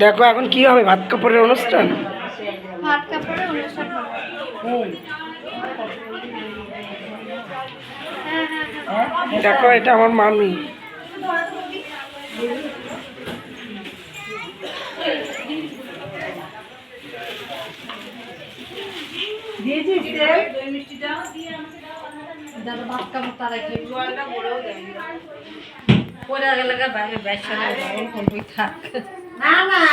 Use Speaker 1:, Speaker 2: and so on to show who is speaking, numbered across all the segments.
Speaker 1: দেখো এখন কি হবে? ভাত কাপড়ের অনুষ্ঠান?
Speaker 2: দেখো এটা আমার মামি।
Speaker 1: দেখো এটা আমার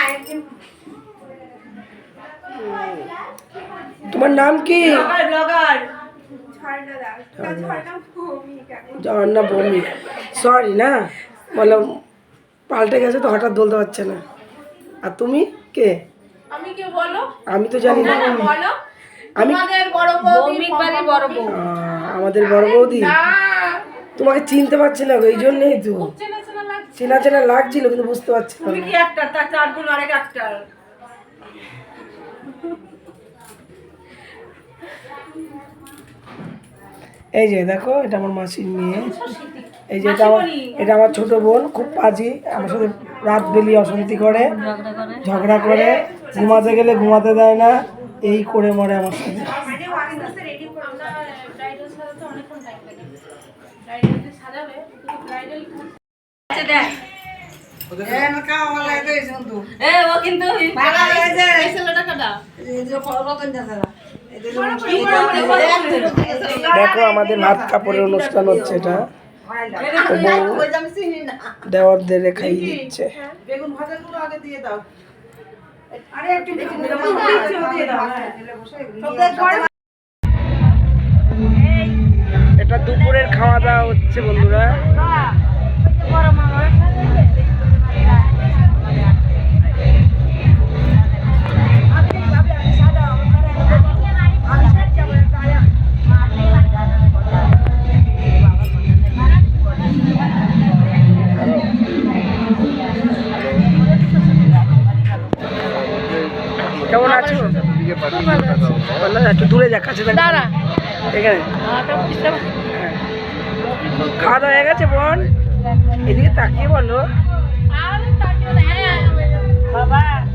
Speaker 1: মামি তোমার নাম কি? ঝর্ণা ভৌমিক সরি না? বললাম পাল্টে গেছে তো হঠাৎ বলতে পারছে না। আর তুমি? কে?
Speaker 3: আমি কে বলো?
Speaker 1: আমি তো জানি না
Speaker 3: বলো।
Speaker 1: আমি
Speaker 3: আমাদের বড় বৌদি বাড়ি বড় বউ
Speaker 1: আহ, আমাদের বড় বৌদি। তোমাকে চিনতে পারছি না এই জন্যই তো।
Speaker 3: চেনা চেনা লাগছে
Speaker 1: চেনা চেনা লাগছিল কিন্তু বুঝতে পারছি না।
Speaker 3: কি একটা তার চার গুণ আরেক একটা।
Speaker 1: এই যে দেখো এটা আমার মাসির মেয়ে। এই যে এটা আমার এটা আমার ছোট বোন খুব পাজি আমার সাথে রাত বেলি অশান্তি করে। ঝগড়া করে ঘুমাতে গেলে ঘুমাতে দেয় না। এই করে মরে আমার সাথে দেখো আমাদের ভাত কাপড়ের অনুষ্ঠান হচ্ছে এটা। দেওয়ার দেওয়ারদের খাইয়ে দিচ্ছে।
Speaker 4: বেগুন ভাজাগুলো আগে দিয়ে দাও।
Speaker 1: এটা দুপুরের খাওয়া দাওয়া হচ্ছে বন্ধুরা। দূরে যা কাছে দাঁড়া। এখানে। খাওয়া দাওয়া হয়ে গেছে বোন? এদিকে তাকিয়ে বলো। বাবা।